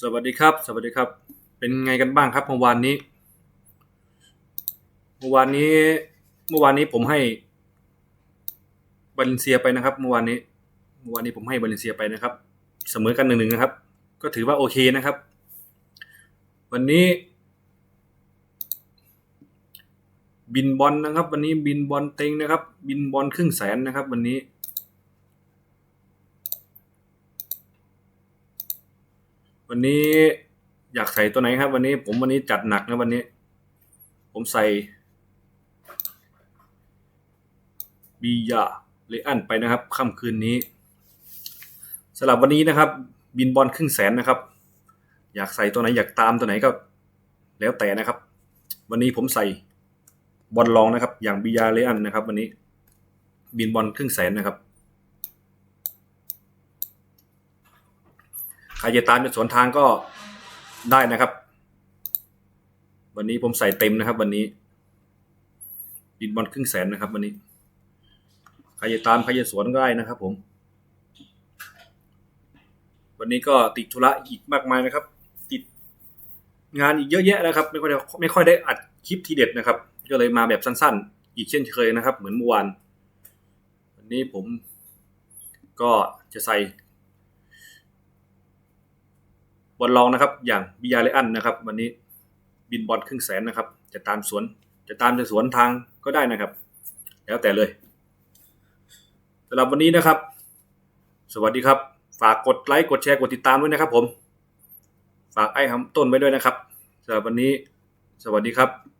สวัสดีครับ สวัสดีครับ เป็นไงกันบ้างครับเมื่อวานนี้ เมื่อวานนี้ เมื่อวานนี้ผมให้บาเลนเซียไปนะครับ เมื่อวานนี้ เมื่อวานนี้ผมให้บาเลนเซียไปนะครับ เสมอกันหนึ่งหนึ่งนะครับ ก็ถือว่าโอเคนะครับ วันนี้ บินบอลนะครับ วันนี้บินบอลเต็งนะครับ บินบอลครึ่งแสนนะครับ วันนี้ วันนี้อยากใส่ตัวไหนครับ วันนี้ผมวันนี้จัดหนักนะวันนี้ ผมใส่บียาเลอันไปนะครับค่ำคืนนี้สำหรับวันนี้นะครับ บินบอลครึ่งแสนนะครับ อยากใส่ตัวไหน อยากตามตัวไหนก็ แล้วแต่นะครับ วันนี้ผมใส่บอลลองนะครับ อย่างบียาเลอันนะครับ วันนี้ บินบอลครึ่งแสนนะครับ ครจะตามในสวนทางก็ได้นะครับ วันนี้ผมใส่เต็มนะครับ วันนี้บินบอลครึ่งแสนนะครับ วันนี้ใครจะตามใครจะสวนก็ได้นะครับ ผม วันนี้ก็ติดธุระอีกมากมายนะครับ ติดงานอีกเยอะแยะนะครับ ไม่ค่อยได้ไม่ค่อยได้อัดคลิปทีเด็ดนะครับ ก็เลยมาแบบสั้น ๆ อีกเช่นเคยนะครับ เหมือนเมื่อวานวันนี้ผมก็จะใส่ บอลลองนะครับ อย่างบิยาเลอันนะครับ วันนี้บินบอลครึ่งแสนนะครับ จะตามสวน จะตามจะสวนทางก็ได้นะครับ แล้วแต่เลยสำหรับวันนี้นะครับ สวัสดีครับ ฝากกดไลค์กดแชร์กดติดตามด้วยนะครับ ผม ฝากไอ้คำต้นไว้ด้วยนะครับสำหรับวันนี้ สวัสดีครับ